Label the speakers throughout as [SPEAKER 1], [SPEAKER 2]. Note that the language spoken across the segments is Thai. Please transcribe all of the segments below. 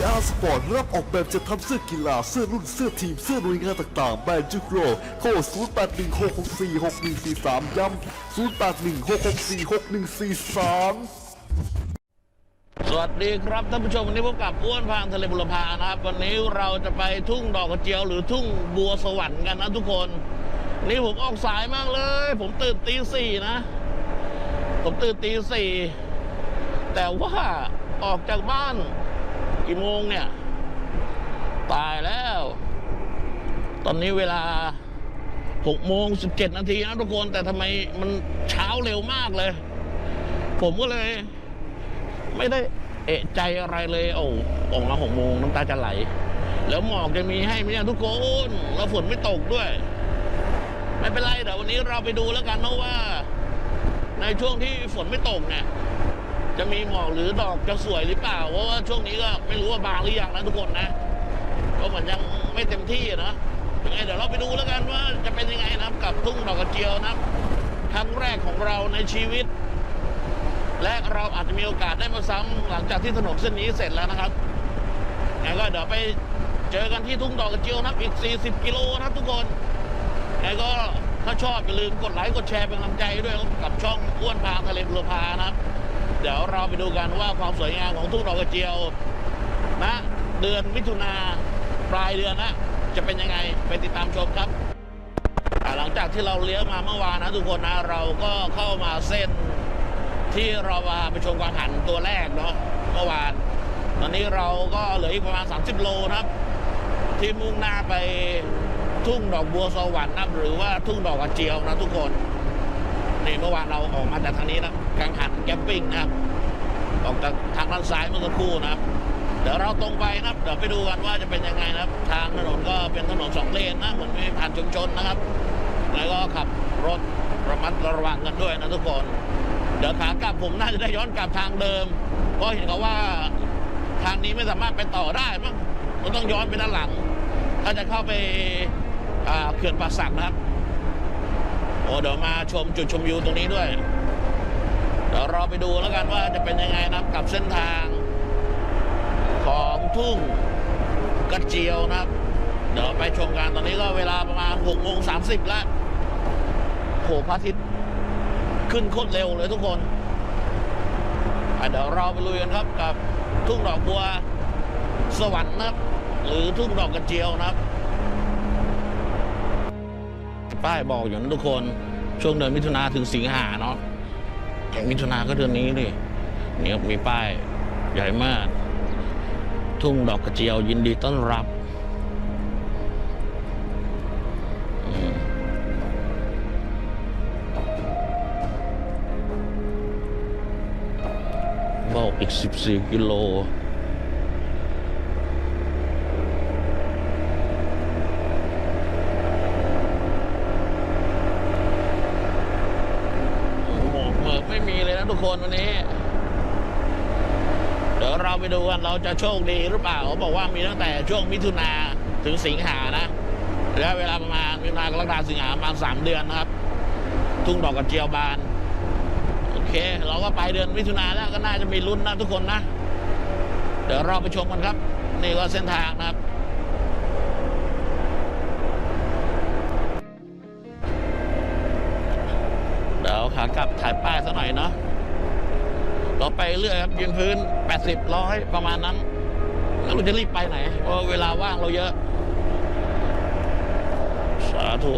[SPEAKER 1] VR Sport รับออกแบบจะทำเสื้อกีฬา เสื้อรุ่น เสื้อทีม เสื้อหน่วยงานต่างๆ แบรนด์จุกโรโทร0816646143 ย้ำ0816646143
[SPEAKER 2] สวัสดีครับท่านผู้ชมวันนี้พบกับอ้วนพางทะเลบุรพานะครับวันนี้เราจะไปทุ่งดอกกระเจียวหรือทุ่งบัวสวรรค์กันนะทุกคน นี่ผมออกสายมากเลย ผมตื่นตีสี่นะ ผมตื่นตีสี่แต่ว่าออกจากบ้าน กี่โมงเนี่ย ตายแล้ว ตอนนี้เวลา6โมง17นาทีนะทุกคน แต่ทำไมมันเช้าเร็วมากเลย ผมก็เลย ไม่ได้เอะใจอะไรเลยโอ้ออกมาหกโมงน้ำตาจะไหล แล้วหมอกจะมีให้ไหมเนี่ยทุกคนแล้วฝนไม่ตกด้วย ไม่เป็นไรเดี๋ยววันนี้เราไปดูแล้วกันนะว่า ในช่วงที่ฝนไม่ตกเนี่ย จะมีหมอกหรือดอกจะสวยหรือเปล่า เพราะว่าช่วงนี้ก็ไม่รู้ว่าบางหรือยังนะทุกคนนะก็เหมือนยังไม่เต็มที่นะยังไงเดี๋ยวเราไปดูแล้วกันว่าจะเป็นยังไงนะครับกับทุ่งดอกกระเจียวนะครั้งแรกของเราในชีวิต และเราอาจจะมีโอกาสได้มาซ้ำหลังจากที่ถนนเส้นนี้เสร็จแล้วนะครับงั้นก็เดี๋ยวไปเจอกันที่ทุ่งดอกกระเจียวนะครับอีก 40 กิโลนะทุกคนงั้นก็ถ้าชอบอย่าลืมกดไลค์กดแชร์เป็นกำลังใจด้วยกับช่องอ้วนพางทะเลบุรพานะครับ เดี๋ยวเราไปดูกันว่าความสวยงามของทุ่งดอกกระเจียวนะเดือนมิถุนาปลายเดือนนะจะเป็นยังไงไปติดตามชมครับหลังจากที่เราเลี้ยวมาเมื่อวานนะทุกคนนะเราก็เข้ามาเส้นที่เรามาไปชมกวางหันตัวแรกเนาะเมื่อวาน ตอนนี้เราก็เหลืออีกประมาณ 30 โลนะครับ ที่มุ่งหน้าไปทุ่งดอกบัวสวรรค์นะครับหรือว่าทุ่งดอกกระเจียวนะทุกคน นี่เมื่อวานเราออกมาจากทางนี้นะกังหันแกมปิ้งนะครับออกจากทางด้านซ้ายเมื่อสักครู่นะครับ เดี๋ยวเราตรงไปนะครับ เดี๋ยวไปดูกันว่าจะเป็นยังไงนะครับ ทางถนนก็เป็นถนนสองเลนนะเหมือนไม่ผ่านชุมชนนะครับ แล้วก็ขับรถระมัดระวังกันด้วยนะทุกคน เดี๋ยวขากลับผมน่าจะได้ย้อนกลับทางเดิมเพราะเห็นเขาว่าทางนี้ไม่สามารถไปต่อได้มั้งมันต้องย้อนไปด้านหลัง ถ้าจะเข้าไปเขื่อนป่าสักนะครับ โอ้เดี๋ยวมาชมจุดชมวิวตรงนี้ด้วย เดี๋ยวเราไปดูแล้วกันว่าจะเป็นยังไงนะครับกับเส้นทาง ของทุ่งกระเจียวนะครับ เดี๋ยวไปชมกันตอนนี้ก็เวลาประมาณ6โมง30แล้วโหพระอาทิตย์ขึ้นโคตรเร็วเลยทุกคนเดี๋ยวเราไปลุยกันครับกับทุ่งดอกบัวสวรรค์นะครับ หรือทุ่งดอกกระเจียวนะครับ ป้ายบอกอยู่นะทุกคนช่วงเดือนมิถุนาถึงสิงหาเนาะมิถุนาก็เดือนนี้ดินี่ครับมีป้ายใหญ่มาก ทุ่งดอกกระเจียวยินดีต้อนรับอืมบอกอีก 14 กิโล หมอกเหมือกไม่มีเลยนะทุกคนวันนี้ เไปดูกันเราจะโชคดีหรือเปล่าเขาบอกว่ามีตั้งแต่ช่วงมิถุนาถึงสิงหานะระยะเวลาประมาณมิถุนากรกฎาคมสิงหาประมาณสามเดือนนะครับ ทุ่งดอกกระเจียวบาน โอเค เราก็ไปเดือนมิถุนาแล้วก็น่าจะมีลุ้นนะทุกคนนะ เดี๋ยวเราไปชมกันครับ นี่ก็เส้นทางนะครับ เราไปเรื่อยครับยืนพื้น 80ร้อยประมาณนั้น แล้วเราจะรีบไปไหนเพราะเวลาว่างเราเยอะ สาธุ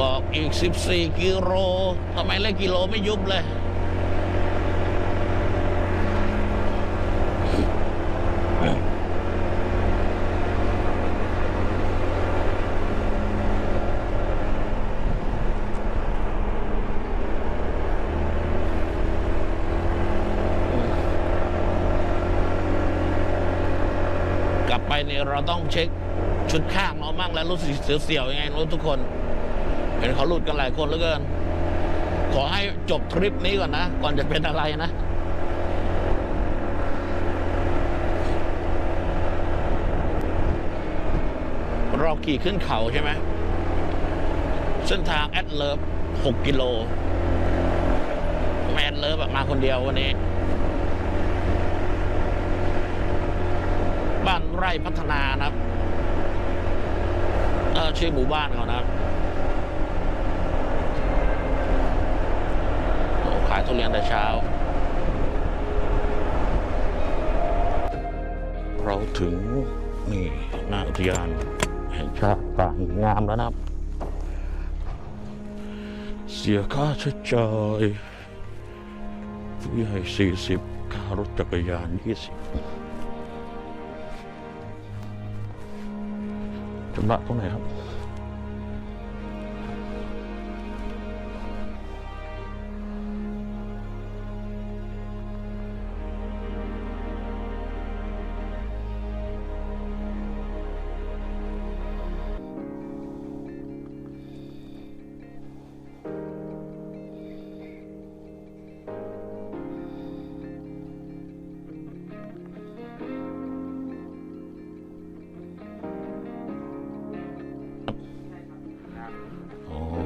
[SPEAKER 2] บอกอีก 14 กิโลทำไมเลขกิโลไม่ยุบเลย เราต้องเช็คชุดข้างเรามั่งแล้วรู้สึกเสียวๆยังไงรู้ทุกคน เห็นเขาหลุดกันหลายคนเหลือเกิน ขอให้จบทริปนี้ก่อนนะ ก่อนจะเป็นอะไรนะเราขี่ขึ้นเขาใช่ไหมเส้นทางแอดเลิฟ6กิโลแมนเลิฟมาคนเดียววันนี้ ไร่พัฒนานะครับชื่อหมู่บ้านเขานะครับขายทุเรียนแต่เช้า เราถึงนี่หน้าอุทยานแห่งชาติป่าหินงามแล้วนะครับ เสียค่าใช้จ่ายผู้ใหญ่40ค่ารถจักรยาน 20 จำระตรงไหนครับ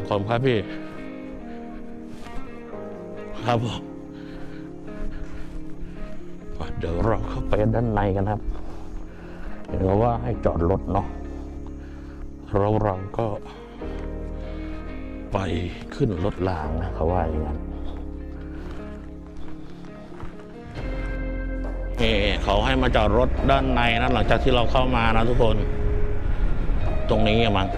[SPEAKER 2] ขอบคุณครับพี่ ครับผมเดี๋ยวเราเข้าไปด้านในกันครับ เห็นเขาว่าให้จอดรถเนาะเราเราก็ไปขึ้นรถรางนะเขาว่าอย่างนั้นนี่เขาให้มาจอดรถด้านในนะหลังจากที่เราเข้ามานะทุกคน ตรงนี้อะมั้ง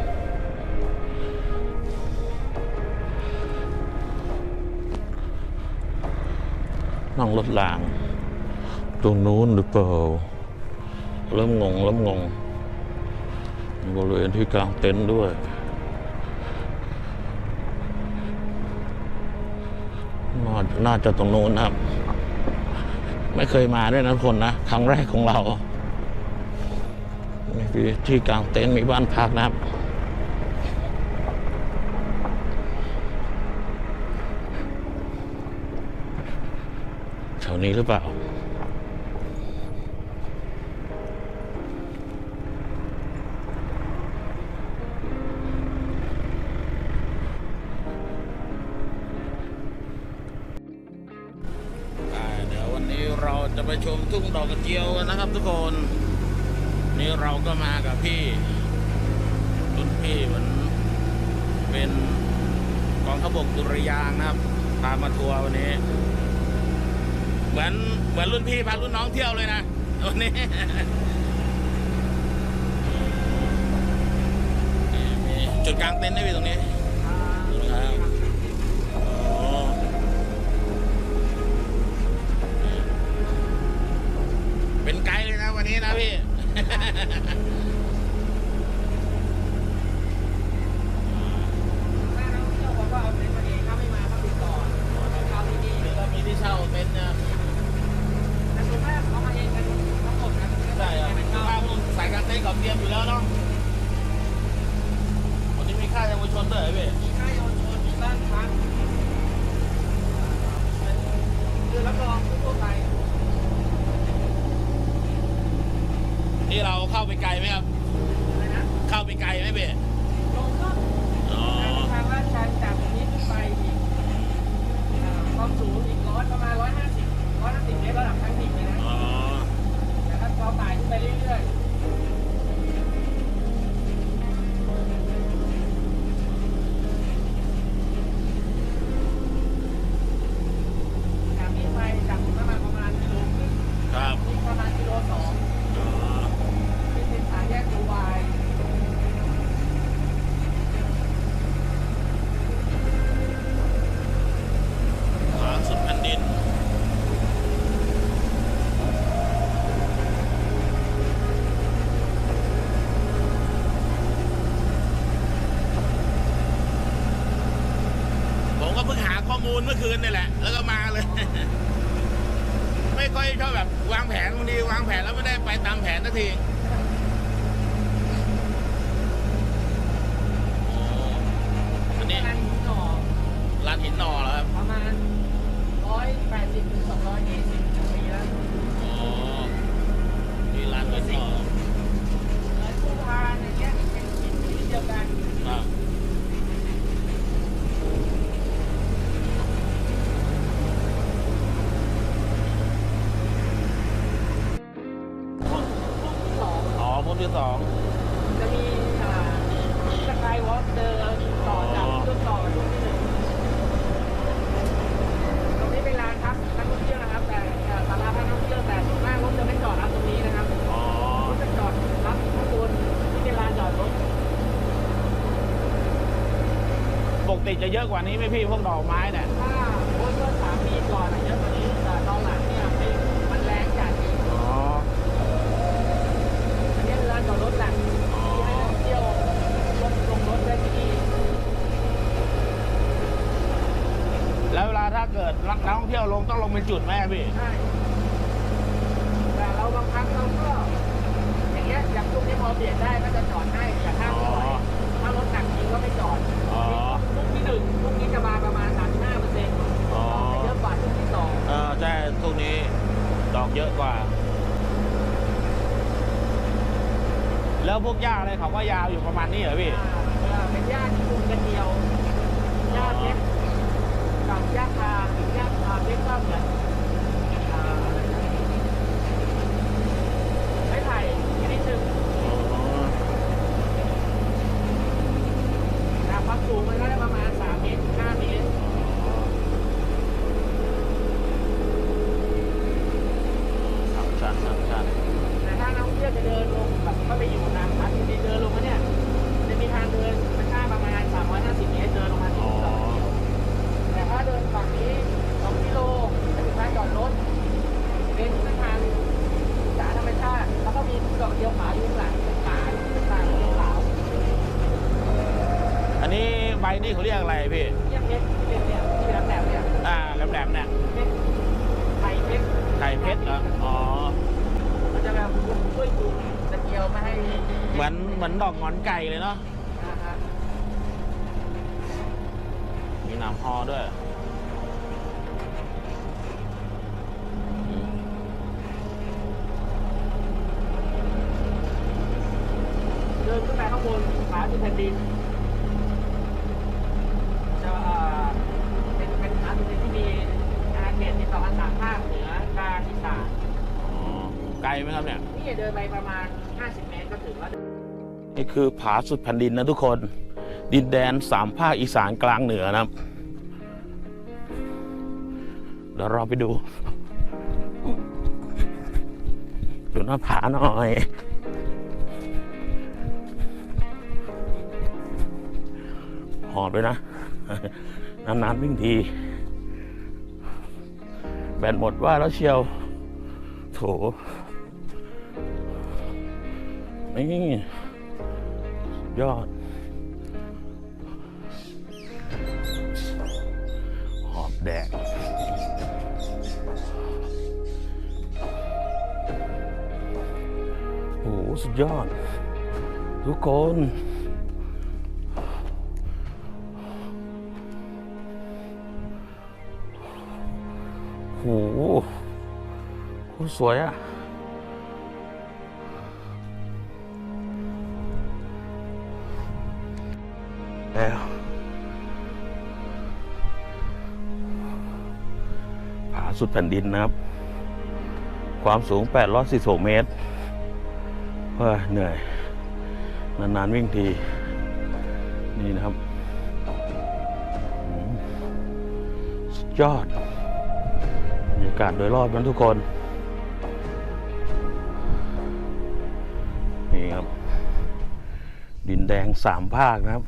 [SPEAKER 2] นั่งรถราง ตรงนู้นหรือเปล่า เริ่มงงเริ่มงงบริเวณที่กลางเต็นท์ด้วยน่าน่าจะตรงนู้นครับ ไม่เคยมาด้วยนะคนนะ ครั้งแรกของเรา มีที่กลางเต็นท์มีบ้านพักนะครับ วนี้หรือเปล่า เดี๋ยววันนี้เราจะไปชมทุ่งดอกกระเจียวกันนะครับทุกคน นี่เราก็มากับพี่รุ่นพี่เหมือนเป็นกองขบกดุริยางนะครับ พามาทัวร์วันนี้ เหมือนเหมือนรุ่นพี่พารุ่นน้องเที่ยวเลยนะวันนี้จุดกลางเต็นท์ได้ไหมตรงนี้เป็นไกด์เลยนะวันนี้นะพี่
[SPEAKER 3] ถ้านักท่องเที่ยวบอกว่าเอาเต็นท์มาเองถ้าไม่มาก็ติดต่อเข้าที่นี่
[SPEAKER 2] ก็มีที่เช่าเต็นท์นะ
[SPEAKER 3] แต่ส่วนมากเขามาเองกันทั้งหมดนะ
[SPEAKER 2] ใช่ครับ
[SPEAKER 3] เป็น
[SPEAKER 2] คือ
[SPEAKER 3] เช่า
[SPEAKER 2] ว่าพวก สายกลางเต็นท์เขาเตรียมอยู่แล้วเนาะวันนี้มีค่าเยาวชนด้วยเหรอพี่
[SPEAKER 3] มีค่ายเยาวชนมีบ้านพักเป็นคือรับรองทั่วไป
[SPEAKER 2] นี่เราเข้าไปไกลไหมครับ
[SPEAKER 3] อะไรนะ
[SPEAKER 2] เข้าไปไกลไหมพี่
[SPEAKER 3] ลงก็
[SPEAKER 2] อ๋อ
[SPEAKER 3] ทางลาดชันจากตรงนี้ขึ้นไปอีกอ่าความสูงอีกร้อยประมาณร้อยห้าสิบร้อยห้าสิบเมตรระดับทั้งดิ่งเลยนะ
[SPEAKER 2] อ๋อ
[SPEAKER 3] แต่ถ้าเราไต่ขึ้นไปเรื่อยๆจากนี้ไปจากตรงนั้นมาประมาณกิโลครึ่ง
[SPEAKER 2] ครับ
[SPEAKER 3] นี่ประมาณกิโลสอง
[SPEAKER 2] อ๋อ
[SPEAKER 3] ที่เป็นสายแยกดูวาย
[SPEAKER 2] ขวาสุดแผ่นดิน ผมก็เพิ่งหาข้อมูลเมื่อคืนนี่แหละ แล้วก็มาเลย ไม่ค่อยชอบแบบ วางแผนบางทีวางแผนแล้วไม่ได้ไปตามแผนสักทีอ๋ออันนี้
[SPEAKER 3] ประมาณหินหน่อ
[SPEAKER 2] ร้านหินหนอเหรอครับ
[SPEAKER 3] ประมาณร้อยแปดสิบถึงสองร้อยยี่สิบปีแล้ว
[SPEAKER 2] อ๋อนี่ร้านหินหนอ
[SPEAKER 3] เหมือนภูพานอย่างเงี้ยเป็นหินชนิดเดียวกัน
[SPEAKER 2] ครับ ติจะเยอะกว่านี้ไหมพี่พวกดอกไม้เนี่ย
[SPEAKER 3] ถ้าโอ้ยเมื่อสามปีก่อนอะเยอะกว่านี้แต่ตอนหลังเนี่ยไม่มันแรงจัดอีก
[SPEAKER 2] อ๋อ
[SPEAKER 3] อันนี้เรือจอดรถหลักที่ให้นักท่องเที่ยวรถลงรถได้ที่ดี
[SPEAKER 2] แล้วเวลาถ้าเกิดนักท่องเที่ยวลงต้องลงเป็นจุดไหมพี่
[SPEAKER 3] ใช่แต่เราบางครั้งเราก็ อย่างเงี้ยอย่างช่วงนี้พอเปลี่ยนได้ก็จะจอดให้แต่ถ้าไม่ไหวถ้ารถหนักจริงก็ไม่จอด
[SPEAKER 2] อ๋อ
[SPEAKER 3] ช่วงที่หนึ่งช่วงนี้จะมาประมาณ35เปอร์เซ็นต์
[SPEAKER 2] อ๋อ
[SPEAKER 3] จะเยอะกว่าช่วงที่สอง
[SPEAKER 2] เออใช่ตรงนี้ดอกเยอะกว่า แล้วพวกหญ้าอะไรเขาก็ยาวอยู่ประมาณนี้เหรอพี่
[SPEAKER 3] อ่าเป็นหญ้าที่ปลูกกระเจียวหญ้าเพชรกับหญ้าคาหญ้าคาเพชรก็เหมือนอ่าไม้ไผ่ชนิดหนึ่งแต่ความสูงมันก็ได้ประมาณ3เมตรถึง5เมตร
[SPEAKER 2] สามชั้นสามชั้น
[SPEAKER 3] แต่ถ้านักท่องเที่ยวจะเดินลงแบบเข้าไปอยู่น้ำพัดจะเดินลงมาเนี่ยจะมีทางเดินมันค่าประมาณ 350 เมตรเดินลงมาที่สองกิโลแต่ถ้าเดินฝั่งนี้ 2 กิโลจะถึงทางจอดรถ เป็นเส้นทางสาธรรมชาติ แล้วก็มีดอกเดียวขาวอยู่ข้างหลังเป็นป่าเป็นป่าเดียวขาว
[SPEAKER 2] อันนี้ใบนี่เขาเรียกอะไรพี่
[SPEAKER 3] เรียกเพชรที่เป็นเนี่ยที่เป็นแหลมๆเนี่ย
[SPEAKER 2] อ่าแหลมๆเนี่ย
[SPEAKER 3] เพชรไข่เพชร
[SPEAKER 2] ไข่ เพชรเหรออ๋อ
[SPEAKER 3] มันจะแบบช่วยจูงตะเกียวไม่ให้
[SPEAKER 2] เหมือนเหมือนดอกหงอนไก่เลยเนาะ
[SPEAKER 3] นะฮะ
[SPEAKER 2] มีหนามฮอด้วยอืม
[SPEAKER 3] เดินขึ้นไปข้างบนผาสุดแผ่นดินจะเอ่อเป็นเป็นผาสุดแผ่นดินที่มีอาณาเขตติดต่อกันสามภาคเหนือกลางอีสาน
[SPEAKER 2] อ๋อ ไกลไหมครับเนี่ย
[SPEAKER 3] นี่เดินไปประมาณ 50 เมตรก็ถึงแล้ว
[SPEAKER 2] นี่คือผาสุดแผ่นดินนะทุกคน ดินแดนสามภาคอีสานกลางเหนือนะครับเดี๋ยวเราไปดูดูหน้าผาหน่อยหอบด้วยนะ นานๆวิ่งที แบตหมดว่าแล้วเชียว โถ นี่ยอด หอบแดกโอ้โหสุดยอด ทุกคนโอ้โหสวยอะ สุดแผ่นดินนะครับ ความสูง 846 เมตรเฮ้ยเหนื่อย นานๆวิ่งที นี่นะครับสุดยอดบรรยากาศโดยรอบนั้นทุกคน นี่ครับ ดินแดงสามภาคนะครับ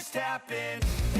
[SPEAKER 4] just happened.